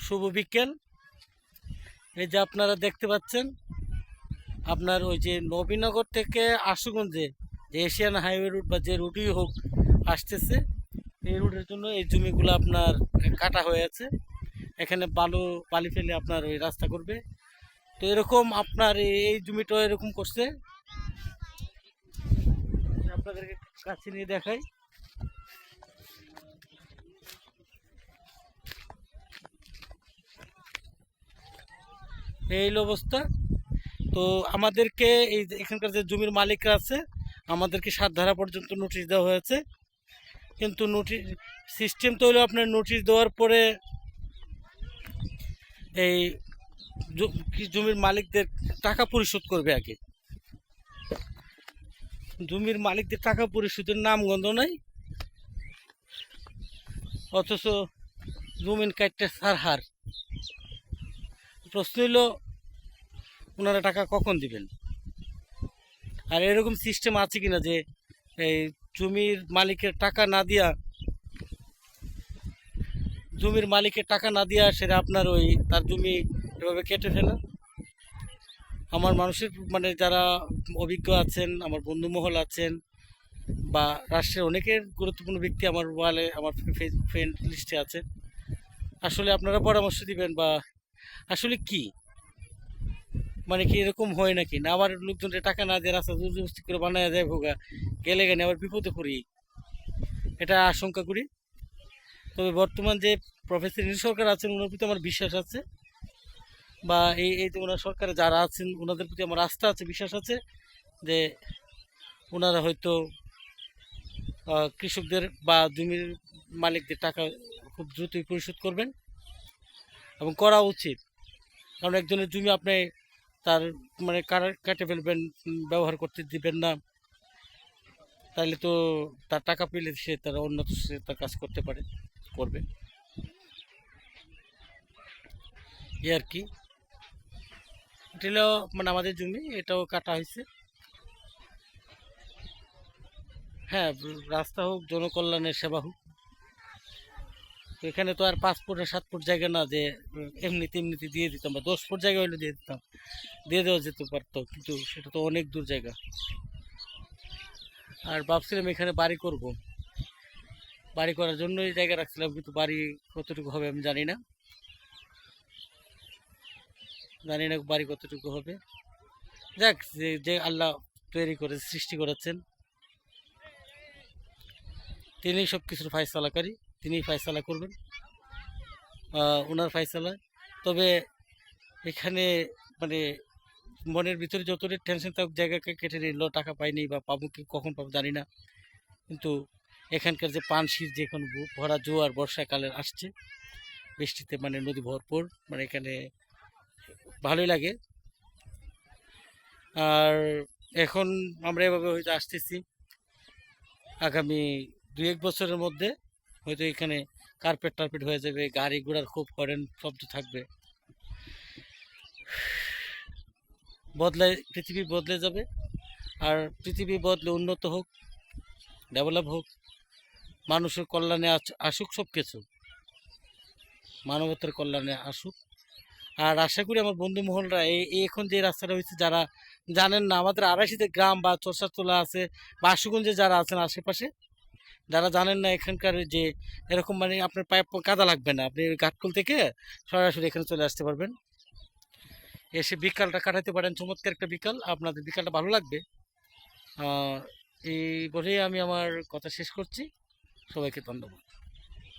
শুভ বিকেল। এই যে আপনারা দেখতে পাচ্ছেন, আপনার ওই যে নবীনগর থেকে আশুগঞ্জে যে এশিয়ান হাইওয়ে রুট বা যে রুটই হোক আসতেছে, এই রুটের জন্য এই জমিগুলো আপনার কাটা হয়ে আছে। এখানে বালু, বালি ফেলে আপনার ওই রাস্তা করবে। তো এরকম আপনার এই- জমিটাও এরকম করছে। আপনাদেরকে কাছে নিয়ে দেখাই। এই অবস্থা। তো আমাদেরকে এই এখানকার যে জমির মালিকরা আছে, আমাদেরকে সাত ধারা পর্যন্ত নোটিশ দেওয়া হয়েছে। কিন্তু নোটিশ সিস্টেম তো হলো আপনার নোটিশ দেওয়ার পরে এই জমির মালিকদের টাকা পরিশোধ করবে আগে। জমির মালিকদের টাকা পরিশোধের নাম গন্ধ নাই। অথচ জমিন কাটতে সার হার। প্রশ্ন হলো ওনারা টাকা কখন দিবেন? আর এরকম সিস্টেম আছে কিনা যে, এই জমির মালিকের টাকা না দিয়া, জমির মালিকের টাকা না দিয়া সেটা আপনার ওই তার জমি এভাবে কেটে ফেলা? আমার মানুষের মানে যারা অভিজ্ঞ আছেন, আমার বন্ধু মহল আছেন, বা রাষ্ট্রের অনেকের গুরুত্বপূর্ণ ব্যক্তি আমার ওয়ালে আমার ফ্রেন্ড লিস্টে আছে আসলে আপনারা পরামর্শ দিবেন বা আসলে কি? মানে কি এরকম হয় নাকি? না আবার লোকজনের টাকা না দিয়ে রাস্তা জবরদস্তি করে বানায় যায় ভোগা, গেলে গেলে আবার বিপদে পড়ি। এটা আশঙ্কা করি। তবে বর্তমান যে প্রফেসর সরকার আছেন, ওনার প্রতি আমার বিশ্বাস আছে। বা এই এই যে ওনার সরকারে যারা আছেন, ওনাদের প্রতি আমার আস্থা আছে, বিশ্বাস আছে যে ওনারা হয়তো কৃষকদের বা জমির মালিকদের টাকা খুব দ্রুতই পরিশোধ করবেন। এবং করা উচিত। কারণ একজনের জমি আপনি তার মানে কেটে ফেলবেন, ব্যবহার করতে দিবেন না। তাহলে তো তার টাকা পেলে সে তার উন্নত সে তার কাজ করতে পারে, করবে। এ আর কি। এটা হলো মানে আমাদের জমি, এটাও কাটা হয়েছে। হ্যাঁ রাস্তা হোক, জনকল্যাণের সেবা হোক। এখানে তো আর পাঁচ ফুটের সাত ফুট জায়গা না, যে এমনিতে এমনিতে দিয়ে দিতাম বা দশ ফুট জায়গা হলে দিয়ে দিতাম। দিয়ে দেওয়া যেতে পারতো, কিন্তু সেটা তো অনেক দূর জায়গা। আর ভাবছিলাম এখানে বাড়ি করব। বাড়ি করার জন্যই জায়গা রাখছিলাম, কিন্তু বাড়ি কতটুকু হবে আমি জানি না। জানি না বাড়ি কতটুকু হবে। যাক, যে যে আল্লাহ তৈরি করে, সৃষ্টি করেছেন। তিনি সব কিছুর ফায়সালাকারী তিনিই ফায়সালা করবেন। ওনার ফায়সালা তবে এখানে মানে মনের ভিতরে যতটা টেনশন থাকুক, জায়গাকে কেটে নিল, টাকা পাইনি বা পাবো কি, কখন পাবো জানি না। কিন্তু এখানকার যে পানশির যে এখন ভরা জোয়ার বর্ষাকালে আসছে, বৃষ্টিতে মানে নদী ভরপুর মানে এখানে ভালোই লাগে। আর এখন আমরা এভাবে হয়তো আসতেছি আগামী দু এক বছরের মধ্যে। হয়তো এখানে কার্পেট টার্পেট হয়ে যাবে, গাড়ি ঘোড়ার খুব হরেন শব্দ থাকবে। বদলে, পৃথিবী বদলে যাবে, আর পৃথিবী বদলে উন্নত হোক ডেভেলপ হোক, মানুষের কল্যাণে আস- আসুক সব কিছু মানবতার কল্যাণে আসুক। আর আশা করি আমার বন্ধু মহলরা এই এখন যে রাস্তাটা হয়েছে, যারা জানেন না, আমাদের আড়াইশিতে গ্রাম বা চরসাতলা আছে বা আশুগঞ্জে যারা আছেন আশেপাশে যারা জানেন না এখানকার যে এরকম মানে আপনার পায়ে কাদা লাগবে না। আপনি ঘাটকুল থেকে সরাসরি এখানে চলে আসতে পারবেন। এসে বিকালটা কাটাতে পারেন। চমৎকার একটা বিকাল। আপনাদের বিকালটা ভালো লাগবে। এই বলেই আমি আমার কথা শেষ করছি। সবাইকে ধন্যবাদ।